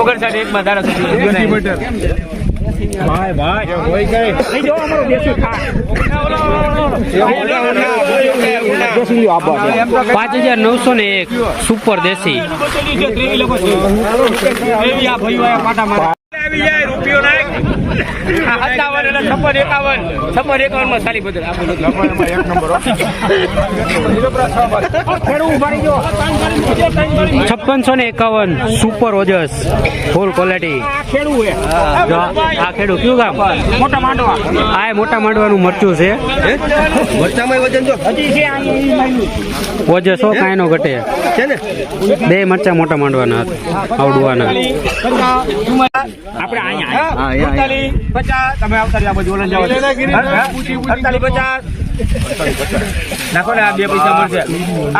ઓગણસાઠ એક માં ભાઈ ભાઈ હોય ગઈ લઈ અમારો દેશી પાંચ હજાર નવસો ને એક સુપર દેશી. આવી જાય રૂપિયો નાખ. સત્તાવન એટલે છપ્પન એકાવન. છપ્પન એકાવનમાં સાલી બદલ છપ્પનસો ને એકાવન. સુપર ઓજસ. ફૂલ ક્વોલિટી આ ખેડૂત કયું ગામ? મોટા માંડવા. આ મોટા માંડવાનું મરચું છે. ઓજસ હો કાંઈ નો ઘટે. બે મરચા મોટા માંડવાના આવડવાના. આપણે અહીંયા પચાસ તમે જાવ અડતાલીસ પચાસ. નાખો ને આ બે પૈસા મળશે.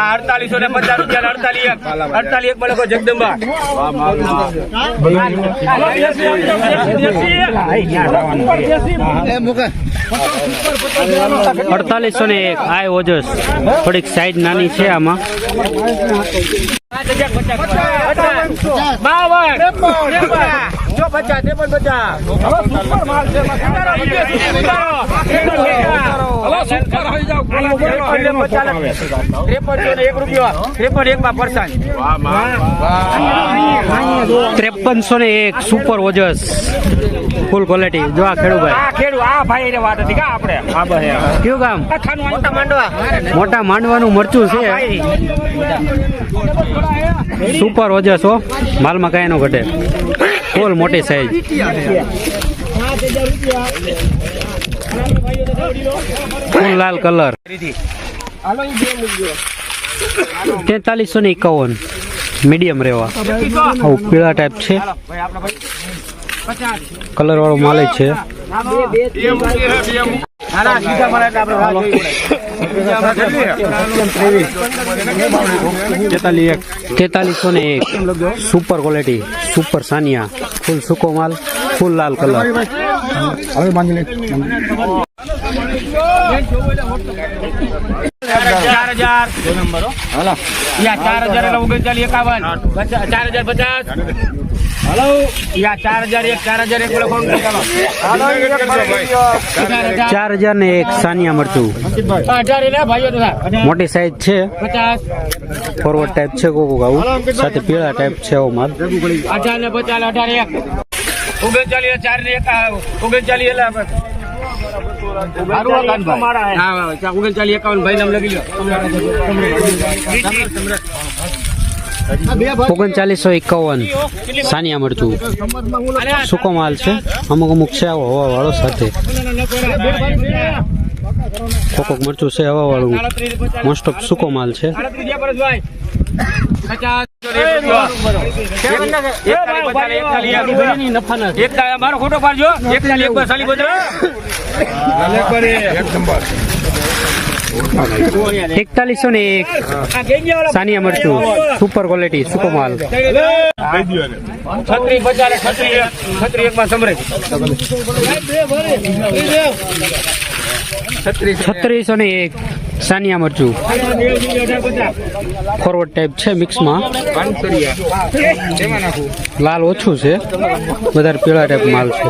આ અડતાલીસો ને પચાસ રૂપિયા અડતાલીસ એક. અડતાલીસ એક મળે જગદંબા. અડતાલીસો ને એક. આ ઓજસ. થોડીક સાઈઝ નાની છે આમાં. બાવન. જો પચાસ ત્રેપન પચાસ. ત્રેપનસો ને એક ત્રેપનસો ને એક સુપર ઓજસ. ફૂલ ક્વોલિટી જો આ ખેડૂભાઈ આ ખેડૂ આ ભાઈ રે વાત હતી કા આપણે? આ ભાઈ કયું કામ મોટા માંડવા. મોટા માંડવાનું મરચું છે. સુપર ઓજસ હો. માલમાં કાંઈ નો ઘટે. ફૂલ મોટી સાઈઝ ફૂલ લાલ કલર. તેતાલીસો ને એકાવન. મીડિયમ રેવા આવું પીળા ટાઈપ છે. કલર વાળો માલ છે. તેતાલીસો ને એક. Super quality super Sania. ફૂલ સુકો માલ. ફૂલ લાલ કલર ચાર હજાર યા ચાર હજાર ઓગણચાલીસ એકાવન ચાર હજાર પચાસ હલો યા ચાર હજાર એક ચાર હજાર એક ચાર હજાર ને એક સાનિયા મરચું. મોટી સાઈઝ છે। પચાસ ફોરવર્ડ ટાઈપ છે કોકો આવું સાથે પીળા ટાઈપ છે એવો અઢાર ને પચાસ અઢાર એક ઓગણચાલીસ ચાર ને એક ઓગણચાલીસ એટલે ઓગણચાલીસ એકાવન ભાઈ નામ લખી લો ઓગણચાલીસો એકાવન સાનિયા મરચું. સુકો માલ છે? અમુક અમુક છે આવો હવા વાળો સાથે. કોકોક મરચું છે હવા વાળું. મોસ્ટ ઓફ સુકો માલ છે? એક એક સાલી બધો એકતાલીસો ને એક, સાનિયા મરચું, સુપર ક્વોલિટી સુકો માલ છત્રી પચાસ છત્રી છત્રી એક માં સમરે છત્રીસો ને એક સાનિયા મરચું. ફોરવર્ડ ટાઈપ છે મિક્સમાં લાલ ઓછું છે. વધારે પીળા ટાઈપ માલ છે.